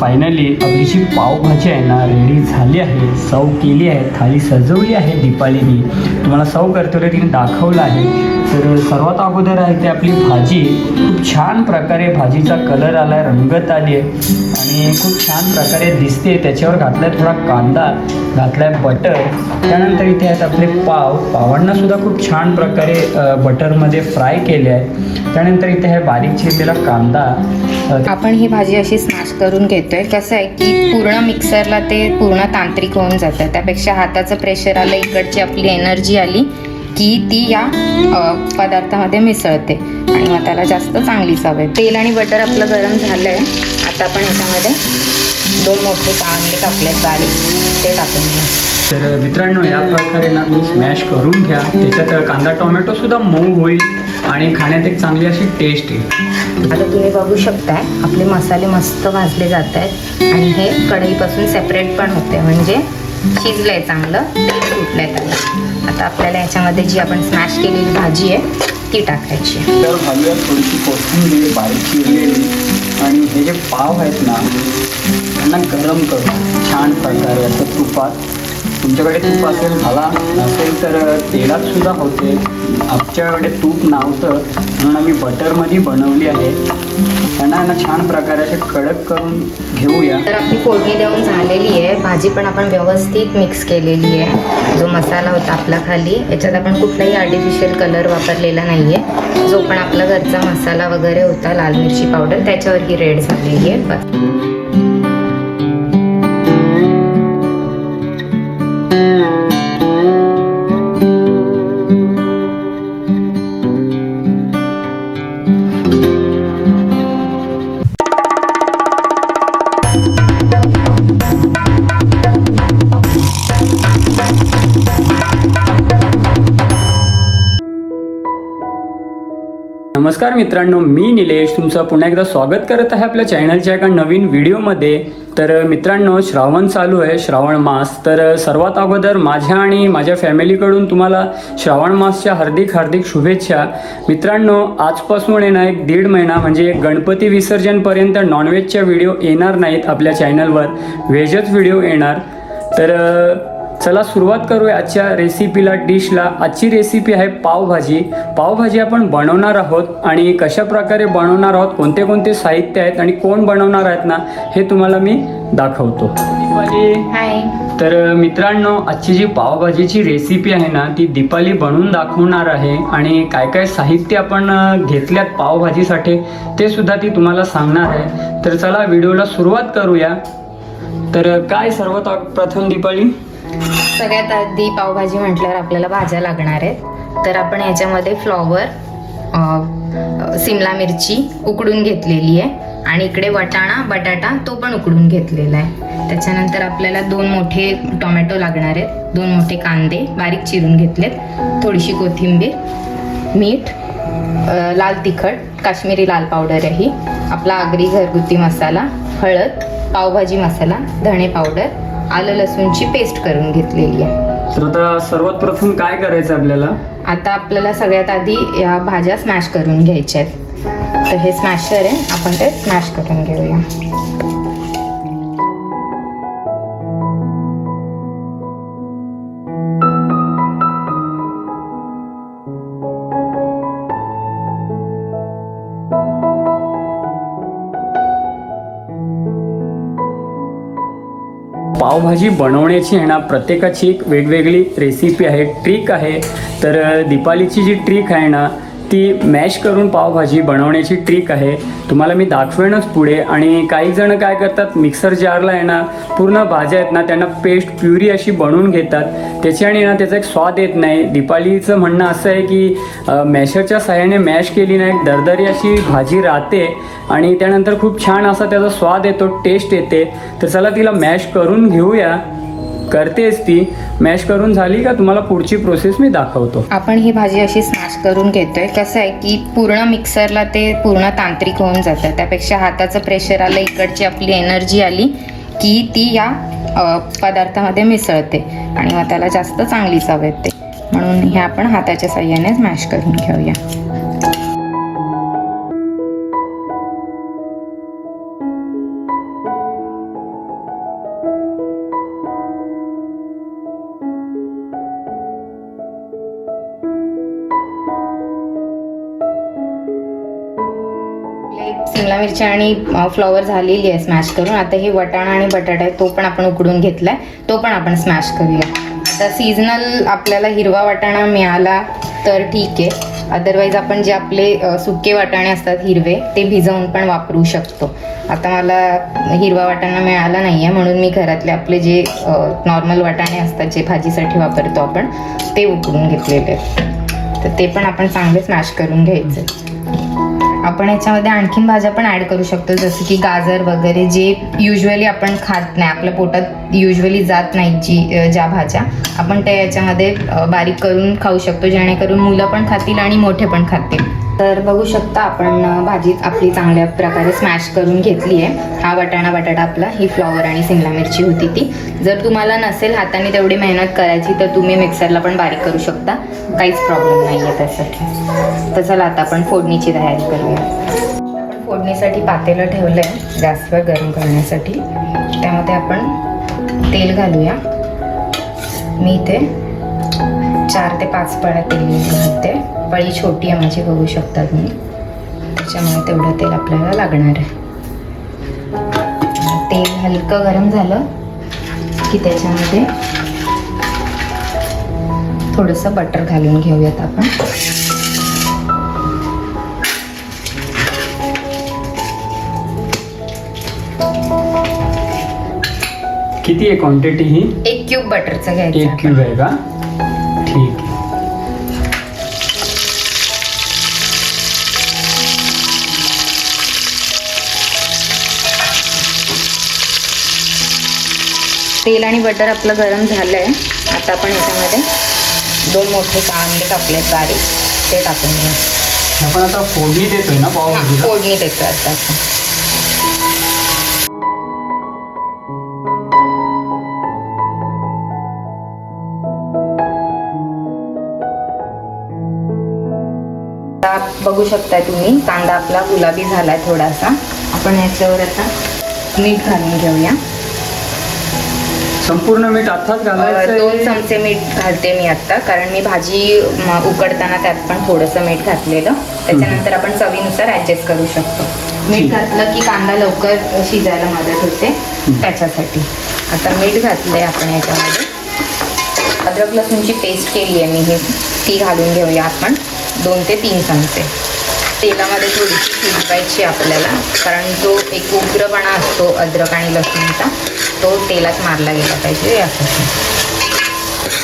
Finally आपलीची pav bhaji आहे ना ready झाली आहे सर्व केली आहे थाळी सजवली आहे दीपालीनी. तुम्हाला सर्व करतो तिने दाखवलं आहे. तर सर्वात अगोदर आहे ते आपली भाजी खूप छान प्रकारे भाजीचा कलर आला आहे रंगत आली आहे. आणि खूप छान प्रकारे दिसते त्याच्यावर घातला आहे थोडा कांदा घातला आहे बटर त्यानंतर इथे आहेत आपले पाव. पावांना सुद्धा खूप छान प्रकारे बटरमध्ये फ्राय केले आहे. त्यानंतर इथे आहे बारीक चिरलेला कांदा. आपण ही भाजी अशी स्मॅश करून घेतोय. कसं आहे की पूर्ण मिक्सरला ते पूर्ण तांत्रिक होऊन जातं. त्यापेक्षा हाताचं प्रेशर आलं इकडची आपली एनर्जी आली. की ती या पदार्थामध्ये मिसळते. आणि मग त्याला जास्त चांगली चव आहे तेल आणि बटर आपलं गरम झालं आहे आता आपण ह्याच्यामध्ये दोन मोठे कांदे टाकले बारीक. ते टाकून घेऊ. तर मित्रांनो या प्रकारे ना तुम्ही स्मॅश करून घ्या. त्याच्यात कांदा टोमॅटो सुद्धा मऊ होईल आणि खाण्यात एक चांगली अशी टेस्ट येईल. आता तुम्ही बघू शकताय आपले मसाले मस्त भाजले जात आहेत आणि हे कढईपासून सेपरेट पण होते. म्हणजे शिजलंय चांगलं तेल सुटलंय त्याला आता आपल्याला याच्यामध्ये जी आपण स्मॅश केलेली भाजी आहे ती टाकायची आहे. तर घालूया थोडीशी कोथिंबीर बारीक चिरलेली आणि हे जे पाव आहेत ना त्यांना गरम करू छान प्रकारे असं तुपात तुमच्याकडे तूप असेल झाला नसेल तर तेलात सुद्धा होते. आमच्याकडे तूप नव्हतं म्हणून आम्ही बटरमध्ये बनवली आहे. त्यांना ना छान प्रकारे असे कडक करून घेऊया. तर आपली फोडणी देऊन झालेली आहे. भाजी पण आपण व्यवस्थित मिक्स केलेली आहे. जो मसाला होता आपला खाली याच्यात आपण कुठलाही आर्टिफिशियल कलर वापरलेला नाही आहे जो पण आपला घरचा मसाला वगैरे होता लाल मिरची पावडर त्याच्यावर ही रेड झालेली आहे. बस. नमस्कार मित्रांनो मी निलेश तुमचं पुन्हा एकदा स्वागत करत आहे आपल्या चॅनलच्या एका नवीन व्हिडिओमध्ये. तर मित्रांनो श्रावण चालू आहे श्रावण मास. तर सर्वात अगोदर माझ्या आणि माझ्या फॅमिलीकडून तुम्हाला श्रावण मासच्या हार्दिक हार्दिक शुभेच्छा. मित्रांनो आजपासून येणार एक दीड महिना म्हणजे गणपती विसर्जनपर्यंत नॉनव्हेजच्या व्हिडिओ येणार नाहीत आपल्या चॅनलवर व्हेजच व्हिडिओ येणार. तर चला सुरुवात करूया आजच्या रेसिपीला डिशला आजची रेसिपी आहे पावभाजी. पावभाजी आपण बनवणार आहोत आणि कशा प्रकारे बनवणार आहोत कोणते कोणते साहित्य आहेत आणि कोण बनवणार आहेत ना हे तुम्हाला मी दाखवतो. दीपाली हाय तर मित्रांनो आजची जी पावभाजीची रेसिपी आहे ना ती दीपाली बनवून दाखवणार आहे आणि काय काय साहित्य आपण घेतल्यात पावभाजीसाठी ते सुद्धा ती तुम्हाला सांगणार आहे. तर चला व्हिडिओला सुरुवात करूया. तर काय सर्वात प्रथम दीपाली? सगळ्यात आधी पावभाजी म्हटल्यावर आपल्याला भाज्या लागणार आहेत. तर आपण याच्यामध्ये फ्लॉवर सिमला मिरची उकडून घेतलेली आहे. आणि इकडे वटाणा बटाटा तो पण उकडून घेतलेला आहे. त्याच्यानंतर आपल्याला दोन मोठे टोमॅटो लागणार आहेत. दोन मोठे कांदे बारीक चिरून घेतलेत. थोडीशी कोथिंबीर मीठ लाल तिखट काश्मीरी लाल पावडर आहे ही. आपला आगरी घरगुती मसाला हळद पावभाजी मसाला धणे पावडर आलं लसूणची पेस्ट करून घेतलेली आहे. तर आता सर्वात प्रथम काय करायचं आपल्याला? आता आपल्याला सगळ्यात आधी या भाज्या स्मॅश करून घ्यायच्या आहेत. तर हे स्मॅशर आहे आपण ते स्मॅश करून घेऊया. पावभाजी बनवण्याची आहे ना प्रत्येकाची एक वेगवेगळी रेसिपी आहे ट्रिक आहे. तर दीपालीची जी ट्रिक आहे ना ती मॅश करून पावभाजी बनवण्याची ट्रिक आहे. तुम्हाला मी दाखवेनच पुढे. आणि काही जण काय करतात मिक्सर जारला आहे ना पूर्ण भाज्या आहेत ना त्यांना पेस्ट प्युरी अशी बनवून घेतात. त्याच्याने ना त्याचा एक स्वाद येत नाही. दीपालीचं म्हणणं असं आहे की मॅशरच्या सहाय्याने मॅश केली ना एक दरदरी अशी भाजी राहते. आणि त्यानंतर खूप छान असा त्याचा स्वाद येतो टेस्ट येते. तर चला तिला मॅश करून घेऊया. करतेस ती. मॅश करून झाली का? तुम्हाला पुढची प्रोसेस मी दाखवतो. आपण ही भाजी अशी स्मॅश करून घेतोय. कसं आहे की पूर्ण मिक्सरला ते पूर्ण तांत्रिक होऊन जातं. त्यापेक्षा हाताचं प्रेशर आलं इकडची आपली एनर्जी आली की ती या पदार्थामध्ये मिसळते. आणि मग त्याला जास्त चांगली चव येते. म्हणून हे आपण हाताच्या साह्याने स्मॅश करून घेऊया. मिरची आणि फ्लॉवर झालेली आहे स्मॅश करून. आता हे वटाणा आणि बटाटा आहे तो पण आपण उकडून घेतलाय. तो पण आपण स्मॅश करूया. आता सीझनल आपल्याला हिरवा वाटाणा मिळाला तर ठीक आहे. अदरवाईज आपण जे आपले सुके वाटाणे असतात हिरवे ते भिजवून पण वापरू शकतो. आता मला हिरवा वाटाणा मिळाला नाही आहे म्हणून मी घरातले आपले जे नॉर्मल वाटाणे असतात जे भाजीसाठी वापरतो आपण ते उकडून घेतलेले आहेत. तर ते पण आपण चांगले स्मॅश करून घ्यायचे. आपण याच्यामध्ये आणखीन भाज्या पण ऍड करू शकतो जसं की गाजर वगैरे जे युजली आपण खात नाही. आपल्या पोटात युजली जात नाही जी ज्या भाज्या. आपण त्या याच्यामध्ये बारीक करून खाऊ शकतो जेणेकरून मुलं पण खातील आणि मोठे पण खातील. तर बघू शकता आपण भाजी आपली चांगल्या प्रकारे स्मॅश करून घेतली आहे. हा वटाणा बटाटा आपला ही फ्लॉवर आणि सिमला मिरची होती ती. जर तुम्हाला नसेल हाताने तेवढी मेहनत करायची तर तुम्ही मिक्सरला पण बारीक करू शकता. काहीच प्रॉब्लेम नाही आहे त्यासाठी. तर चला आता आपण फोडणीची तयारी करूया. आपण फोडणीसाठी पातेलं ठेवलं आहे गॅसवर गरम करण्यासाठी. त्यामध्ये आपण तेल घालूया. मी इथे चार ते पाच पळ्या तेल घालते पळी छोटी आहे माझी बघू शकता तुम्ही. त्याच्यामुळे तेवढं तेल आपल्याला लागणार आहे. तेल हलकं गरम झालं की त्याच्यामध्ये थोडंसं बटर घालून घेऊयात आपण. किती आहे क्वांटिटी ही? एक क्यूब बटरचं घ्यायचं एक. क्यूब आहे का? तेल आणि बटर आपलं गरम झालं आहे आता आपण याच्यामध्ये दोन मोठे कांदे कापले बारीक. ते टाकून घेऊ. आपण आता फोडणी देतोय ना हा, पावभाजीला फोडणी देतो आता. आपण. बघू शकता तुम्ही कांदा आपला गुलाबी झालाय थोडासा. आपण याच्यावर आता मीठ घालून घेऊया. संपूर्ण मीठ आताच अ, दोन घालायचं चमचे मीठ घालते मी आता कारण मी भाजी म, उकडताना त्यात पण थोडंसं मीठ घातलेलं. त्याच्यानंतर आपण चवीनुसार ऍडजस्ट करू शकतो. मीठ ठीक. घातलं की कांदा लवकर शिजायला मदत होते त्याच्यासाठी. आता मीठ घातलंय आपण याच्यामध्ये. अद्रक लसूणची पेस्ट केली आहे मी ही ती घालून घेऊया आपण. दोन ते तीन चमचे. तेलामध्ये थोडीशी शिजवायची आपल्याला कारण जो एक उग्रपणा असतो अद्रक आणि लसूणचा तो तेलात मारला गेला पाहिजे यासाठी.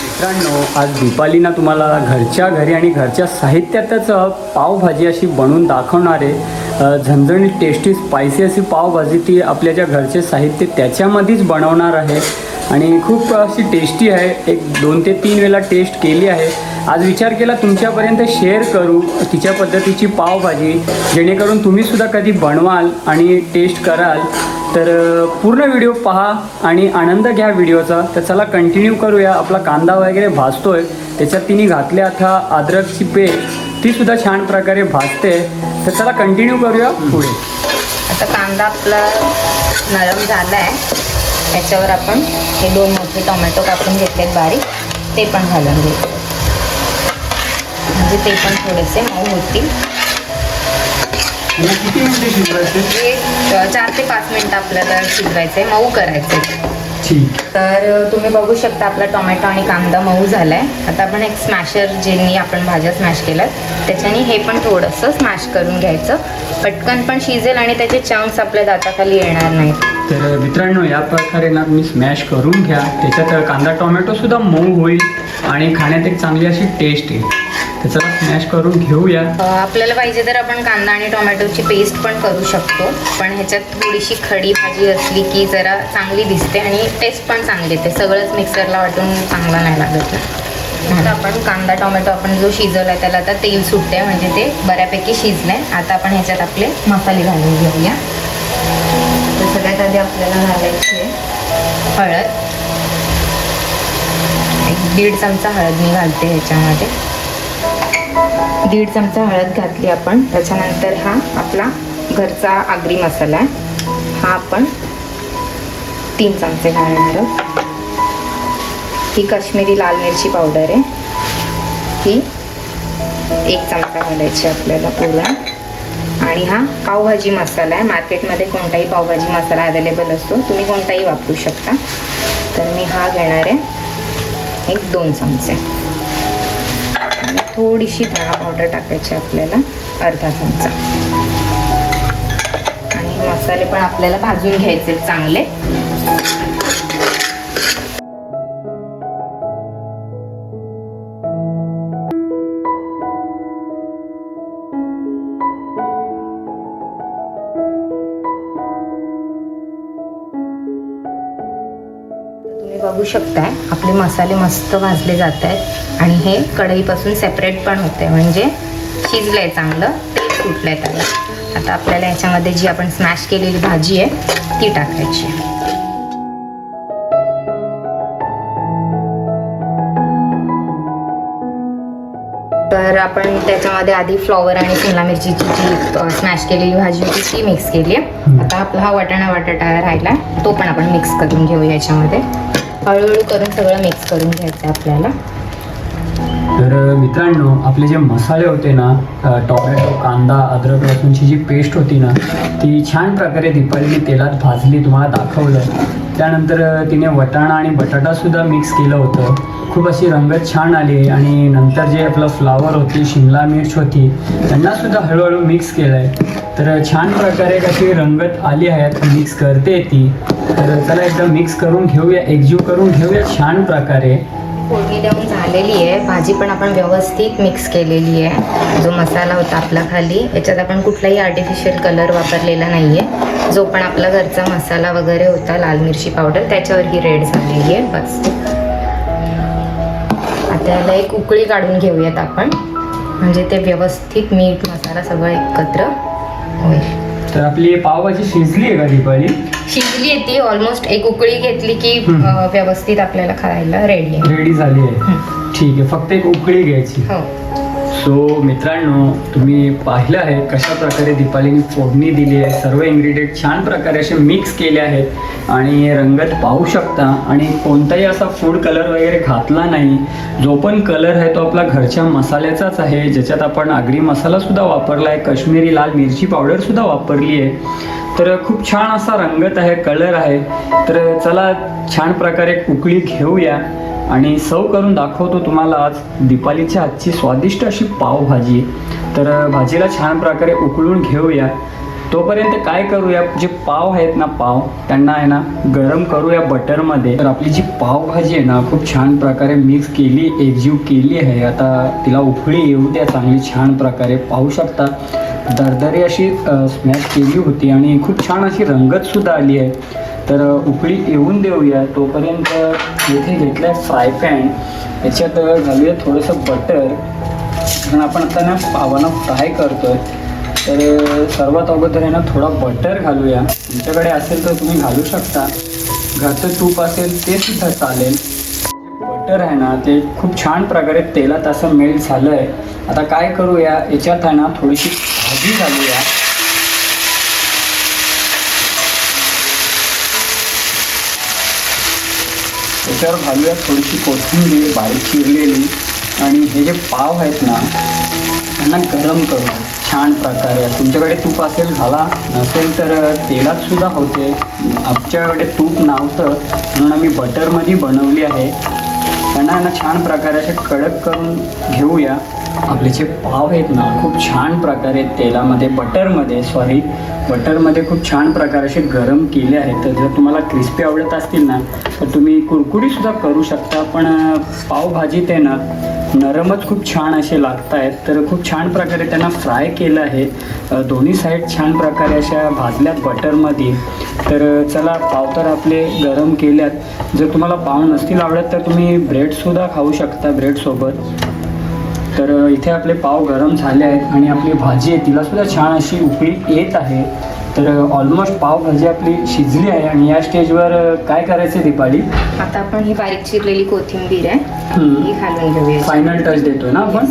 मित्रांनो आज दीपालीना तुम्हाला घरच्या घरी आणि घरच्या साहित्यातच पावभाजी अशी बनवून दाखवणारे झणझणीत टेस्टी स्पायसी अशी पावभाजी ती आपल्या ज्या घरचे साहित्य त्याच्यामध्येच बनवणार आहे. आणि खूप अशी टेस्टी आहे. एक दोन ते तीन वेळा टेस्ट केली आहे. आज विचार केला तुमच्यापर्यंत शेअर करू तिच्या पद्धतीची पावभाजी जेणेकरून तुम्हीसुद्धा कधी बनवाल आणि टेस्ट कराल. तर पूर्ण व्हिडिओ पहा आणि आनंद घ्या व्हिडिओचा तर चला कंटिन्यू करूया. आपला कांदा वगैरे भाजतोय. त्याच्यात तिने घातले आता अद्रकची पेस्ट. ती सुद्धा छान प्रकारे भाजते. तर चला कंटिन्यू करूया पुढे. आता कांदा आपला नरम झाला आहे त्याच्यावर आपण हे दोन मोठे टोमॅटो कापून घेतलेत बारीक. ते पण घालून घेतो म्हणजे ते पण थोडेसे मऊ होतील. अ, चार ते पाच मिनटं आपल्याला शिजवायचे मऊ करायचे ठीक. तर तुम्ही बघू शकता आपला टोमॅटो आणि कांदा मऊ झालाय. आता आपण एक स्मॅशर ज्यांनी आपण भाज्या स्मॅश केल्यात त्याच्याने हे पण थोडंसं स्मॅश करून घ्यायचं. पटकन पण शिजेल आणि त्याचे चंक्स आपल्या दाताखाली येणार नाहीत. तर मित्रांनो या प्रकारे ना तुम्ही स्मॅश करून घ्या. त्याच्यात कांदा टोमॅटो सुद्धा मऊ होईल आणि खाण्यात एक चांगली अशी टेस्ट येईल. त्याचा स्मॅश करून घेऊया. आपल्याला पाहिजे तर आपण कांदा आणि टोमॅटोची पेस्ट पण करू शकतो. पण ह्याच्यात थोडीशी खडी भाजी असली की जरा चांगली दिसते आणि टेस्ट पण चांगली येते. सगळंच मिक्सरला वाटून चांगला नाही लागत. आता आपण कांदा टोमॅटो आपण जो शिजवला त्याला आता तेल सुटते म्हणजे ते बऱ्यापैकी शिजलंय. आता आपण ह्याच्यात आपले मसाले घालून घेऊया. तर सगळ्यात आधी आपल्याला घालायचे हळद. एक दीड चमचा हळद मी घालते ह्याच्यामध्ये. दीड चमचा हळद घातली आपण. त्याच्यानंतर हा आपला घरचा आगरी मसाला आहे. हा आपण तीन चमचे घालणार आहोत. ही काश्मीरी लाल मिरची पावडर आहे. ही एक चमचा घालायची आपल्याला पूर्ण. आणि हा पावभाजी मसाला आहे. मार्केटमध्ये कोणताही पावभाजी मसाला अवेलेबल असतो तुम्ही कोणताही वापरू शकता. तर मी हा घेणार आहे एक दोन चमचे. थोडीशी धणा पावडर टाकायची आपल्याला अर्धा चमचा. आणि मसाले पण आपल्याला भाजून घ्यायचे चांगले. शकताय. आपले मसाले मस्त भाजले जात आहेत आणि हे कढईपासून सेपरेट पण होते म्हणजे शिजलंय चांगलं तेल सुटलंय त्याला. आता आपल्याला याच्यामध्ये जी आपण स्मॅश केलेली भाजी आहे ती टाकायची तर आपण त्याच्यामध्ये आधी फ्लॉवर आणि शिमला मिरचीची जी स्मॅश केलेली भाजी होती ती मिक्स केली आहे. आता आपला हा वाटाणा बटाटा राहिला. तो पण आपण मिक्स करून घेऊ याच्यामध्ये. हळूहळू करून सगळं मिक्स करून घ्यायचं आपल्याला. तर मित्रांनो आपले जे मसाले होते ना टोमॅटो कांदा अद्रक लसूणची जी पेस्ट होती ना ती छान प्रकारे दीपालीने तेलात भाजली तुम्हाला दाखवलं. त्यानंतर तिने वटाणा आणि बटाटासुद्धा मिक्स केलं होतं. खूप अशी रंगत छान आली आणि नंतर जे आपलं फ्लावर होती शिमला मिर्च होती त्यांनासुद्धा हळूहळू मिक्स केलं आहे तर छान प्रकारे कशी रंगत आली आहे आता मिक्स करते ती. तर चला एकदम मिक्स करून घेऊया एकजीव करून घेऊया छान प्रकारे. फोडणी देऊन झालेली आहे. भाजी पण आपण व्यवस्थित मिक्स केलेली आहे. जो मसाला होता आपला खाली याच्यात आपण कुठलाही आर्टिफिशियल कलर वापरलेला नाही आहे जो पण आपला घरचा मसाला वगैरे होता लाल मिरची पावडर त्याच्यावर ही रेड झालेली आहे. बस. आता याला एक उकळी काढून घेऊयात आपण. म्हणजे ते व्यवस्थित मीठ मसाला सगळं एकत्र. तर आपली पावभाजी शिजली आहे का दीपाली? शिजली आहे ती ऑलमोस्ट एक उकळी घेतली की हम्म. अं, व्यवस्थित आपल्याला खायला रेडी रेडी झाली आहे. ठीक आहे फक्त एक उकळी घ्यायची. हो. सो मित्रांनो तुम्ही पाहिलं आहे कशा प्रकारे दीपालीने फोडणी दिली आहे. सर्व इन्ग्रेडियंट छान प्रकारे असे मिक्स केले आहेत आणि रंगत पाहू शकता. आणि कोणताही असा फूड कलर वगैरे घातला नाही. जो पण कलर आहे तो आपला घरच्या मसाल्याचाच आहे. ज्याच्यात आपण आगरी मसालासुद्धा वापरला आहे. काश्मीरी लाल मिरची पावडरसुद्धा वापरली आहे. तर खूप छान असा रंगत आहे कलर आहे. तर चला छान प्रकारे कुकळी घेऊया. आणि सर्व करून दाखवतो तुम्हाला आज दीपालीच्या आजची स्वादिष्ट अशी पावभाजी. तर भाजीला छान प्रकारे उकळून घेऊया. तोपर्यंत काय करूया जे पाव आहेत ना पाव त्यांना आहे ना गरम करूया बटरमध्ये. तर आपली जी पावभाजी आहे ना खूप छान प्रकारे मिक्स केली एकजीव केली आहे. आता तिला उकळी येऊ द्या चांगली छान प्रकारे. पाहू शकता दरदरी अशी स्मॅश केली होती आणि खूप छान अशी रंगतसुद्धा आली आहे. तर उकळी येऊन देऊया. तोपर्यंत येथे घेतलं आहे फ्राय पॅन याच्यात घालूया थोडंसं बटर कारण आपण आता ना पावांना फ्राय करतो आहे तर सर्वात अगोदर आहे ना थोडा बटर घालूया. तुमच्याकडे असेल तर तुम्ही घालू शकता. घरचं तूप असेल ते सुद्धा चालेल. बटर आहे ना ते खूप छान प्रकारे तेलात असं मेल्ट झालं आहे आता काय करूया याच्यात आहे ना थोडीशी भाजी घालूया. त्याच्यावर घालूया थोडीशी कोथिंबीर बारीक चिरलेली. आणि हे जे पाव आहेत ना त्यांना गरम करू छान प्रकारे. तुमच्याकडे तूप असेल घाला. नसेल तर तेलात सुद्धा होते. आमच्याकडे तूप नव्हतं. म्हणून आम्ही बटरमध्ये बनवली आहे. त्यांना ना छान प्रकारे असे कडक करून घेऊया. आपले जे पाव आहेत ना खूप छान प्रकारे तेलामध्ये बटरमध्ये सॉरी बटरमध्ये खूप छान प्रकारे असे गरम केले आहेत. तर जर तुम्हाला क्रिस्पी आवडत असतील ना तर तुम्ही कुरकुरीसुद्धा करू शकता. पण पावभाजीत आहे ना नरमच खूप छान असे लागत आहेत तर खूप छान प्रकारे त्यांना फ्राय केलं आहे. दोन्ही साईड छान प्रकारे अशा भाजल्यात बटरमध्ये. तर चला पाव तर आपले गरम केल्यात. जर तुम्हाला पाव नसतील आवडत तर तुम्ही ब्रेडसुद्धा खाऊ शकता ब्रेडसोबत तर इथे आपले पाव गरम झाले आहेत आणि आपली भाजी आहे तिलासुद्धा छान अशी उकळी येत आहे. तर ऑलमोस्ट पावभाजी आपली शिजली आहे आणि या स्टेजवर काय करायचं दीपाली? आता आपण ही बारीक चिरलेली कोथिंबीर आहे हम्म. ही घालून घेऊया. फायनल टच देतोय ना आपण?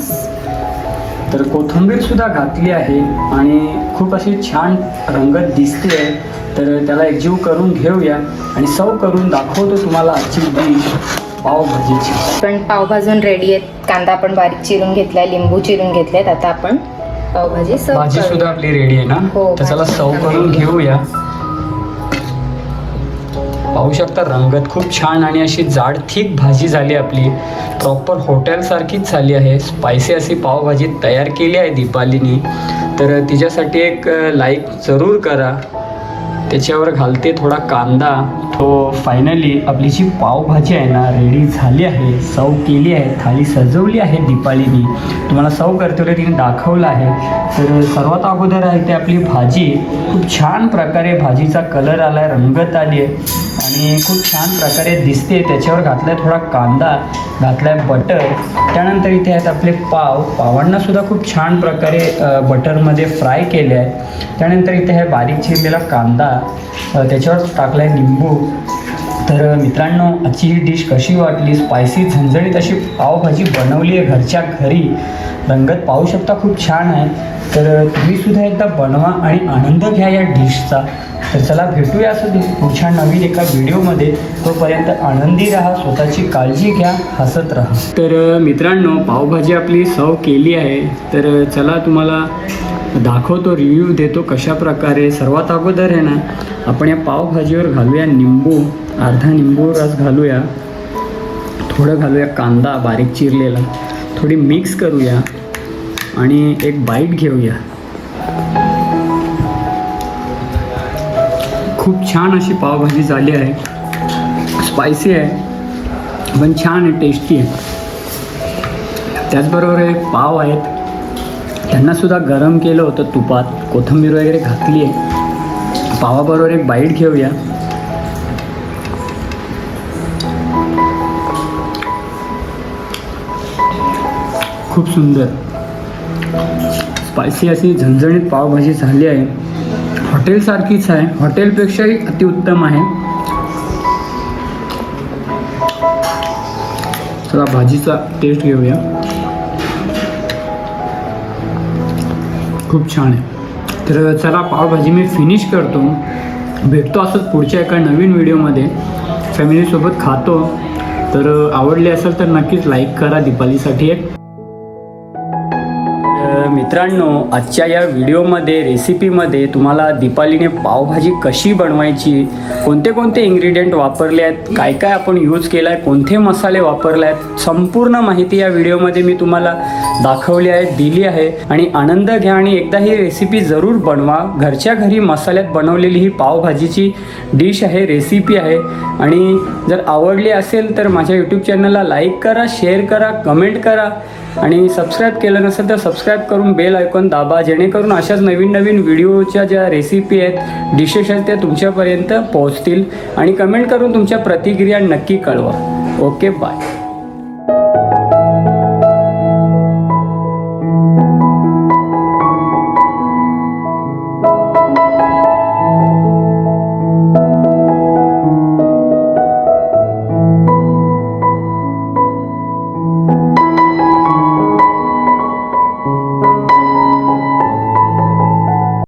तर कोथिंबीर सुद्धा घातली आहे आणि खूप अशी छान रंगत दिसते आहे तर त्याला एकजीव करून घेऊया आणि सर्व करून दाखवतो तुम्हाला आजची डिश पावभाजीची. पण पाव भाजून रेडी आहेत. कांदा आपण बारीक चिरून घेतलाय लिंबू चिरून घेतलेत. आता आपण पावभाजी सर्व भाजी सुद्धा आपली रेडी आहे ना? हो, तर चला भाजी सर्व सुद्धा करून ready आहे. घेऊया. पाहू शकता रंगत खूप छान आणि अशी जाड थिक भाजी झाली आपली. प्रॉपर हॉटेलसारखीच झाली आहे. स्पायसी अशी पावभाजी तयार केली आहे दीपालीनी. तर तिच्यासाठी एक लाईक जरूर करा. त्याच्यावर घालते थोडा कांदा. तो फायनली आपली जी पावभाजी आहे ना रेडी झाली आहे सव केली आहे थाळी सजवली आहे दीपालीनी. तुम्हाला सव करतोय तिने दाखवलं आहे. तर सर्वात अगोदर आहे ते आपली भाजी. खूप छान प्रकारे भाजीचा कलर आला आहे रंगत आली आहे. आणि खूप छान प्रकारे दिसते त्याच्यावर घातला आहे थोडा कांदा घातला आहे बटर. त्यानंतर इथे आहेत आपले पाव. पावांना सुद्धा खूप छान प्रकारे बटरमध्ये फ्राय केले आहे त्यानंतर इथे आहे बारीक चिरलेला कांदा. त्याच्यावर टाकला आहे निंबू. तर मित्रांनो आजची ही डिश कशी वाटली? स्पायसी झणझणीत अशी पावभाजी बनवली आहे घरच्या घरी. रंगत पाहू शकता खूप छान आहे. तर तुम्ही सुद्धा एकदा बनवा आणि आनंद घ्या या डिशचा. तर चला भेटूया असं पुढच्या नवीन एका व्हिडिओमध्ये. तोपर्यंत आनंदी राहा स्वतःची काळजी घ्या हसत राहा. तर मित्रांनो पावभाजी आपली सव केली आहे. तर चला तुम्हाला दाखवतो रिव्ह्यू देतो कशा प्रकारे. सर्वात अगोदर आहे ना आपण या पावभाजीवर घालूया निंबू. अर्धा निंबू रस घालूया. थोडं घालूया कांदा बारीक चिरलेला. थोडी मिक्स करूया. आणि एक बाईट घेऊया. खूप छान अशी पावभाजी झाली आहे. स्पायसी आहे पण छान आहे टेस्टी आहे. त्याचबरोबर एक पाव आहेत. त्यांनासुद्धा गरम केलं होतं तुपात. कोथिंबीर वगैरे घातली आहे. पावाबरोबर एक बाईट घेऊया. खूप सुंदर. स्पायसी अशी झणझणीत पावभाजी झाली आहे. हॉटेलसारखीच आहे. हॉटेलपेक्षाही अतिउत्तम आहे. चला भाजीचा टेस्ट घेऊया. खूप छान आहे. तर चला पावभाजी मी फिनिश करतो. भेटतो असंच पुढच्या एका नवीन व्हिडिओमध्ये. फॅमिलीसोबत खातो. तर आवडली असेल तर नक्कीच लाईक करा. दिपालीसाठी एक मित्रांनो आजच्या या व्हिडिओमध्ये रेसिपीमध्ये तुम्हाला दीपालीने पावभाजी कशी बनवायची कोणते कोणते इन्ग्रेडियंट वापरले आहेत काय काय आपण यूज केला आहे कोणते मसाले वापरले आहेत संपूर्ण माहिती या व्हिडिओमध्ये मी तुम्हाला दाखवली आहे दिली आहे. आणि आनंद घ्या आणि एकदा ही रेसिपी जरूर बनवा. घरच्या घरी मसाल्यात बनवलेली ही पावभाजीची डिश आहे रेसिपी आहे. आणि जर आवडली असेल तर माझ्या यूट्यूब चॅनलला लाईक करा शेअर करा कमेंट करा. आणि सबस्क्राईब केलं नसेल तर सबस्क्राईब करून बेल आयकॉन दाबा जेणेकरून अशाच नवीन नवीन व्हिडिओच्या ज्या रेसिपी आहेत डिशेस आहेत त्या तुमच्यापर्यंत पोहोचतील. आणि कमेंट करून तुमच्या प्रतिक्रिया नक्की कळवा. Okay bye